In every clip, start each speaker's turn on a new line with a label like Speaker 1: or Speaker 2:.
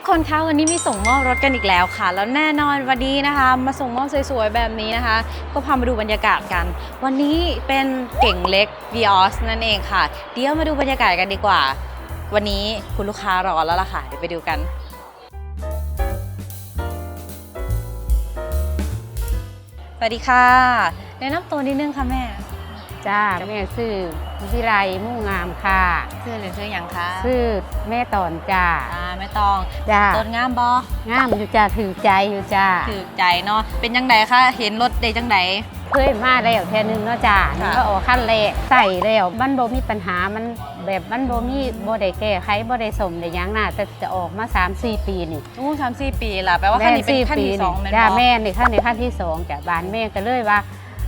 Speaker 1: ทุกคนคะวันนี้มีส่งมอบรถกันอีกแล้วค่ะ แล้วแน่นอนวันนี้นะคะ มาส่งมอบสวยๆแบบนี้นะคะ ก็พามาดูบรรยากาศกัน วันนี้เป็นเก่งเล็ก v ีออสนั่นเองค่ะ เดี๋ยวมาดูบรรยากาศกันดีกว่า วันนี้คุณลูกค้ารอแล้วล่ะค่ะ เดี๋ยวไปดูกันสวัสดีค่ะแนะนำตัวนิดนึงค่ะแม่
Speaker 2: จ้าแม่ชื่อวิไลมุ่งงามค่ะ
Speaker 1: ชื่อหรือชื่ออย่างคะ
Speaker 2: ชื่อแม่ตอนจ้า
Speaker 1: อ่า แม่ตอง
Speaker 2: จ้า
Speaker 1: ต้นงามบองา
Speaker 2: มอยู่จ้าถือใจอยู่จ้า
Speaker 1: ถือใจเนาะเป็นจังไดคะเห็นรถได้จังได
Speaker 2: เคยมาแล้วแท่นึงเนาะจ้า
Speaker 1: ค่ะ
Speaker 2: นี่ก็ออกขั้นแรกใส่แล้วมันบ่มีปัญหามันแบบมันบ่มีบ่ได้แก้ไขบ่ได้สมได้หยังน่ะแต่จะออกมา 3-4 ปีนี่
Speaker 1: อู้สามสี่ปีละแปลว่าขั้นนี้เป็นขั้นที่สองแม่น
Speaker 2: จ้า
Speaker 1: บ่
Speaker 2: แม่นี่ขั้นในขั้นที่สองจ้ะบ้านแม่ก็เลยว่า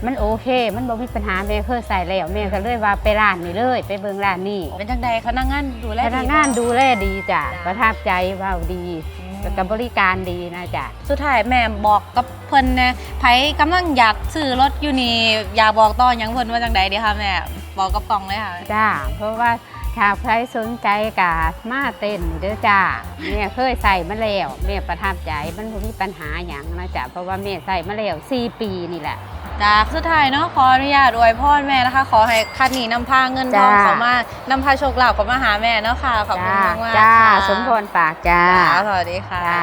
Speaker 2: มันโอเค มันบ่มีปัญหาแม่เคยใส่แล้วแม่ก็เลยว่าไปร้านนี่เลย ไปเบิ่งร้านนี่
Speaker 1: เป็นจังใดเขานั่งงานดูแล
Speaker 2: พ
Speaker 1: ดี
Speaker 2: นักงานดูแลดีจ้ะ
Speaker 1: จ้ะ
Speaker 2: ประทับใจเว่าดี
Speaker 1: อืม
Speaker 2: แล้วก็บริการดีนะจ๊ะ
Speaker 1: สุดท้ายแม่บอกกับเพิ่นนะไผกำลังอยากซื้อรถอยู่นี่อยากบอกต่อหยังเพิ่นว่าจังใดดีคะแม่บอกกับกล่องเลยค่ะ
Speaker 2: จ้าเพราะว่าถ้าใครสนใจกามาเต้นเด้อจ้าแม่เคยใส่มาแล้วแม่ประทับใจมันบ่มีปัญหาอย่างนะจ๊ะเพราะว่าแม่ใส่มาแล้ว4ปีนี่แหละ
Speaker 1: จากสุดท้ายเนาะขออนุญาตอวยพรแม่นะคะ ขอให้คันนี้นำพาเงินทอง
Speaker 2: จ้า
Speaker 1: เขามานำพาโชคลาภเขามาหาแม่เนาะค่ะขอบคุณ
Speaker 2: จ้ามา
Speaker 1: กๆ
Speaker 2: จ้า
Speaker 1: ค่ะ
Speaker 2: สมพรปากจ้า
Speaker 1: จ้าสวัสดีค่ะ
Speaker 2: จ้า